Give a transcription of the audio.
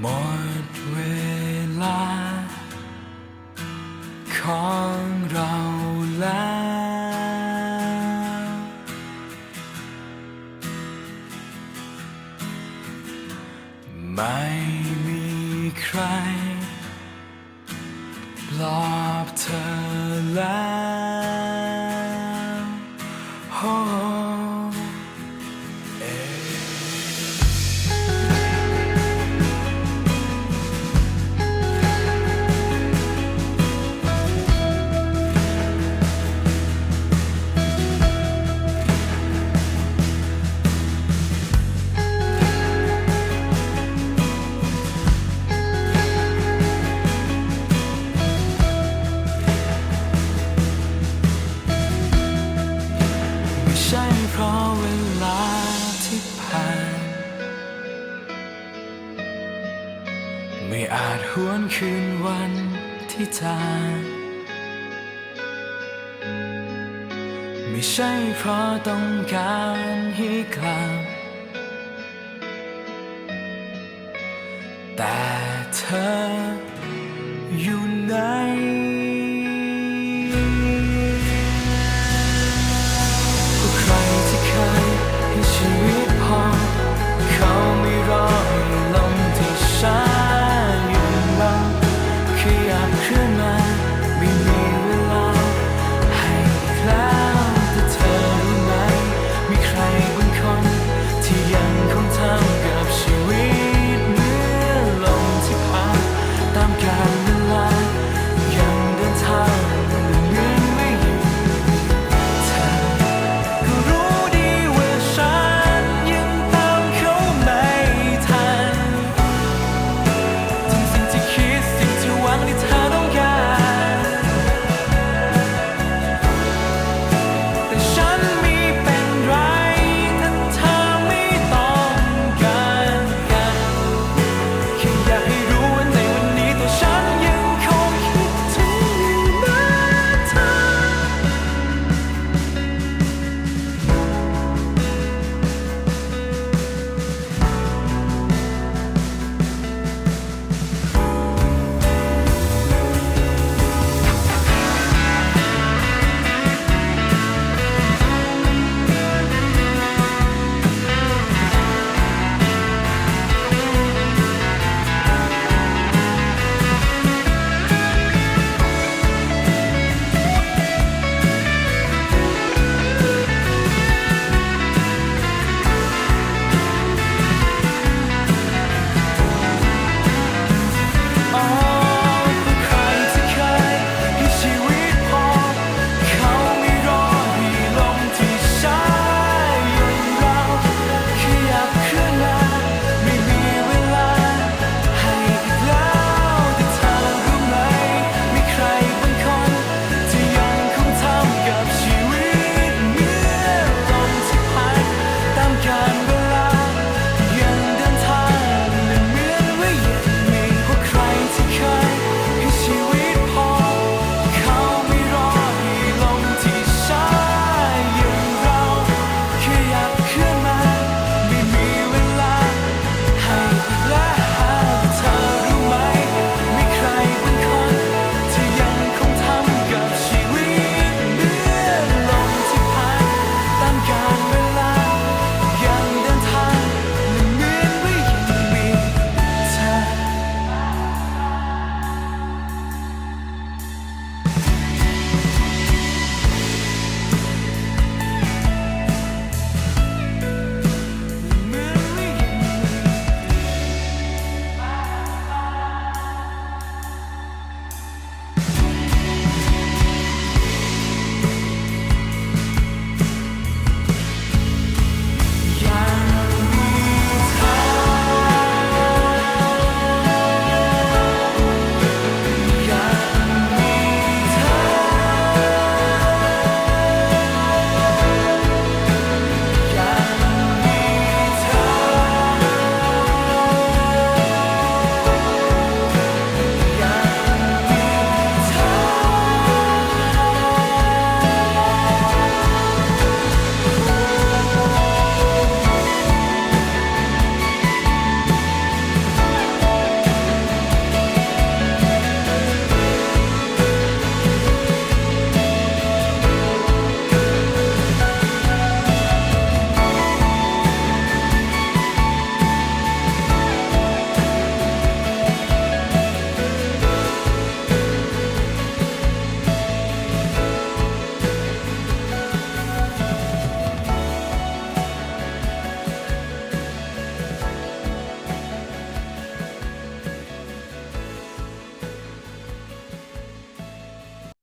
หมดเวลา ของเราแล้ว ไม่มีใคร ปลอบเธอแล้ว ควนคืนวันที่จางไม่ใช่เพราะต้องการให้กลับ แต่เธออยู่ไหน